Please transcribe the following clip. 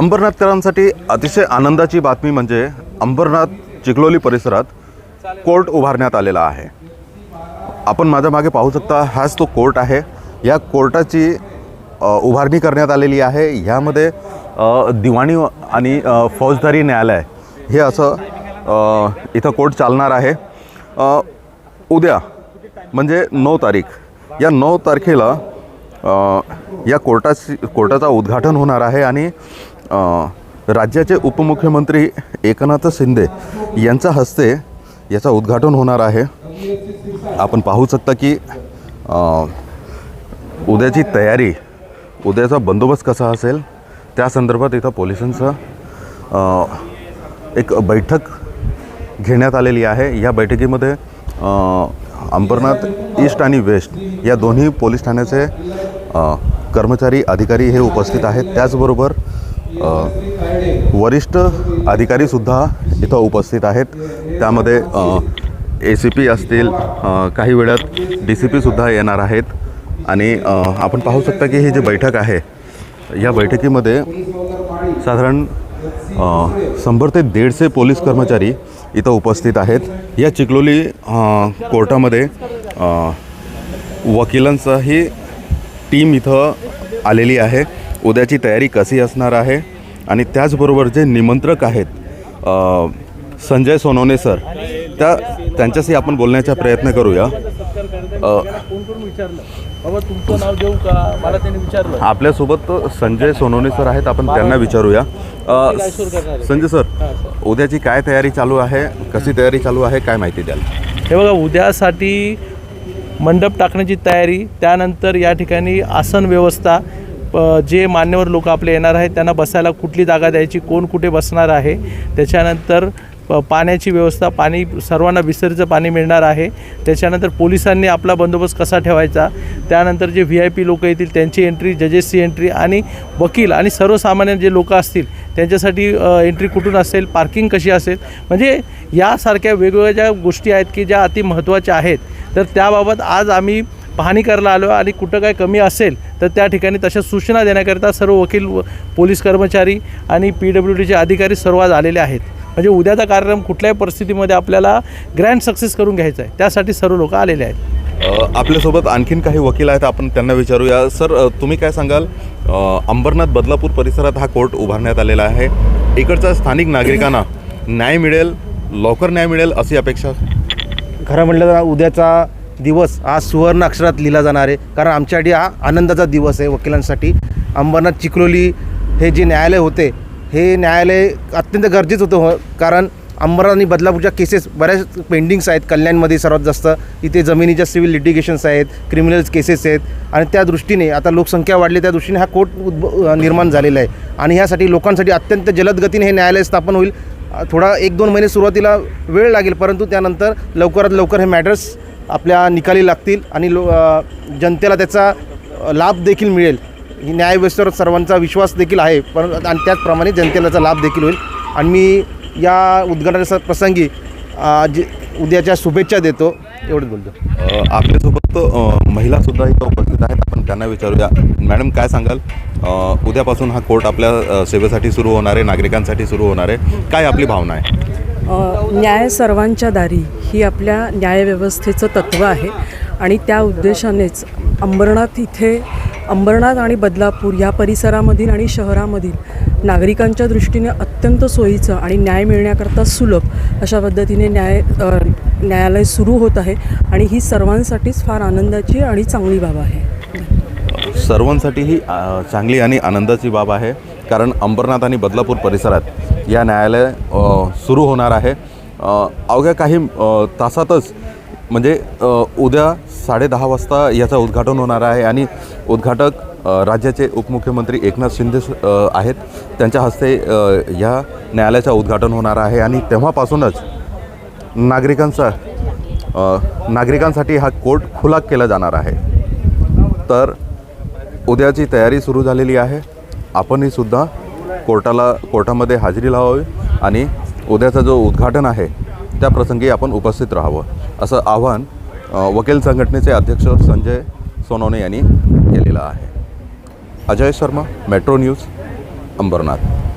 अंबरनाथकरांसाठी अतिशय आनंदाची बातमी म्हणजे अंबरनाथ चिखलोली परिसरात कोर्ट उभारण्यात आलेला आहे. आपण माझ्या मागे पाहू शकता हाच तो कोर्ट आहे. या कोर्टाची उभारणी करण्यात आलेली आहे. ह्यामध्ये दिवाणी आणि फौजदारी न्यायालय हे असं इथं कोर्ट चालणार आहे. उद्या म्हणजे नऊ तारीख या नऊ तारखेला या कोर्टाची कोर्टाचा उद्घाटन होणार आहे आणि राज्याचे उपमुख्यमंत्री एकनाथ शिंदे यांच्या हस्ते याचं उद्घाटन होणार आहे. आपण पाहू शकता की उद्याची तयारी उद्याचा बंदोबस्त कसा असेल त्या संदर्भात इथं पोलिसांचं एक बैठक घेण्यात आलेली आहे. या बैठकीमध्ये अंबरनाथ ईस्ट आणि वेस्ट या दोन्ही पोलीस ठाण्याचे कर्मचारी अधिकारी हे उपस्थित आहेत. त्याचबरोबर वरिष्ठ अधिकारीसुद्धा इथं उपस्थित आहेत. त्यामध्ये ए सी पी असतील काही वेळात डी सी पीसुद्धा येणार आहेत. आणि आपण पाहू शकता की ही जी बैठक आहे या बैठकीमध्ये साधारण शंभर ते दीडशे पोलीस कर्मचारी इथं उपस्थित आहेत. या चिखलोली कोर्टामध्ये वकिलांचाही टीम इथं आलेली आहे. उद्याची तयारी कशी असणार आहे? आणि त्याचबरोबर जे निमंत्रक आहेत संजय सोनवणे सर त्या त्यांच्याशी आपण बोलण्याचा प्रयत्न करूया. आपल्यासोबत संजय सोनवणे सर आहेत आपण त्यांना विचारूया. संजय सर उद्याची काय तयारी चालू आहे? कशी तयारी चालू आहे? काय माहिती द्याल? हे बघा उद्यासाठी मंडप टाकण्याची तयारी त्यानंतर या ठिकाणी आसन व्यवस्था प- जे मान्यवर लोक आपले येणार आहेत त्यांना बसायला कुठली जागा द्यायची कोण कुठे बसणार आहे त्याच्यानंतर प- पाण्याची व्यवस्था पाणी सर्वांना बिसरीचं पाणी मिळणार आहे त्याच्यानंतर पोलिसांनी आपला बंदोबस्त कसा ठेवायचा त्यानंतर जे व्ही आय पी लोक येतील त्यांची एंट्री जजेसची एंट्री आणि वकील आणि सर्वसामान्य जे लोक असतील त्यांच्यासाठी एंट्री कुठून असेल पार्किंग कशी असेल म्हणजे यासारख्या वेगवेगळ्या ज्या गोष्टी आहेत की ज्या अति महत्त्वाच्या आहेत तर त्याबाबत आज आम्ही पाहणी करायला आलो आणि कुठं काय कमी असेल तर त्या ठिकाणी तशा सूचना देण्याकरिता सर्व वकील व पोलीस कर्मचारी आणि पी डब्ल्यू डीचे अधिकारी सर्व आज आलेले आहेत. म्हणजे उद्याचा कार्यक्रम कुठल्याही परिस्थितीमध्ये आपल्याला ग्रँड सक्सेस करून घ्यायचा आहे. त्यासाठी सर्व लोक आलेले आहेत. आपल्यासोबत आणखीन काही वकील आहेत आपण त्यांना विचारूया. सर तुम्ही काय सांगाल? अंबरनाथ बदलापूर परिसरात हा कोर्ट उभारण्यात आलेला आहे. इकडच्या स्थानिक नागरिकांना न्याय मिळेल लवकर न्याय मिळेल अशी अपेक्षा खरं म्हटलं तर उद्याचा दिवस आज सुवर्ण अक्षरात लिहिला जाणार आहे. कारण आमच्यासाठी हा आनंदाचा दिवस आहे वकिलांसाठी. अंबरनाथ चिखलोली हे जे न्यायालय होते हे न्यायालय अत्यंत गरजेचं होतं हो. कारण अंबरनाथ आणि बदलापूरच्या केसेस बऱ्याच पेंडिंग्स आहेत. कल्याणमध्ये सर्वात जास्त इथे जमिनीच्या सिव्हिल लिटिगेशन्स आहेत क्रिमिनल केसेस आहेत. आणि त्या दृष्टीने आता लोकसंख्या वाढली त्या दृष्टीने हा कोर्ट उद्भ निर्माण झालेला आहे. आणि ह्यासाठी लोकांसाठी अत्यंत जलदगतीने हे न्यायालय स्थापन होईल. थोडा एक दोन महिने सुरुवातीला वेळ लागेल परंतु त्यानंतर लवकरात लवकर हे मॅटर्स आपल्या निकाली लागतील आणि लो जनतेला त्याचा लाभ देखील मिळेल. ही न्यायव्यवस्थेवर सर्वांचा विश्वास देखील आहे पण आणि त्याचप्रमाणे जनतेला त्याचा लाभ देखील होईल. आणि मी या उद्घाटनाच्या प्रसंगी अ, जे उद्याच्या शुभेच्छा देतो. एवढंच बोलतो. अ, आपल्यासोबत अ, महिलासुद्धा इथं उपस्थित आहेत. आपण त्यांना विचारूया. मॅडम काय सांगाल? अ, उद्यापासून हा कोर्ट आपल्या अ, सेवेसाठी सुरू होणार आहे नागरिकांसाठी सुरू होणार आहे. काय आपली भावना आहे? अ, न्याय सर्वांच्या दारी ही आपल्या न्यायव्यवस्थेचं तत्त्व आहे. आणि त्या उद्देशानेच अंबरनाथ इथे अंबरनाथ आणि बदलापूर या परिसरामधील आणि शहरामधील नागरिकांच्या दृष्टीने अत्यंत सोयीचं आणि न्याय मिळण्याकरता सुलभ अशा पद्धतीने न्याय न्यायालय सुरू होत आहे आणि ही सर्वांसाठीच फार आनंदाची आणि चांगली बाब आहे. सर्वांसाठी ही चांगली आणि आनंदाची बाब आहे कारण अंबरनाथ आणि बदलापूर परिसरात या न्यायालय सुरू होणार आहे. अवघ्या काही तासातच म्हणजे उद्या साडेदहा वाजता याचं उद्घाटन होणार आहे आणि उद्घाटक राज्याचे उपमुख्यमंत्री एकनाथ शिंदे आहेत. त्यांच्या हस्ते या न्यायालयाचं उद्घाटन होणार आहे आणि तेव्हापासूनच नागरिकांचा नागरिकांसाठी हा कोर्ट खुला केला जाणार आहे. तर उद्याची तयारी सुरू झालेली आहे. आपणही सुद्धा कोर्टाला कोर्टामध्ये हजेरी लावावी आणि उद्याचा जो उद्घाटन आहे त्या प्रसंगी आपण उपस्थित राहावं असं आव्हान वकील संघटनेचे अध्यक्ष संजय सोनवणे यांनी केलेलं आहे. Ajay Sharma metro news Ambernath.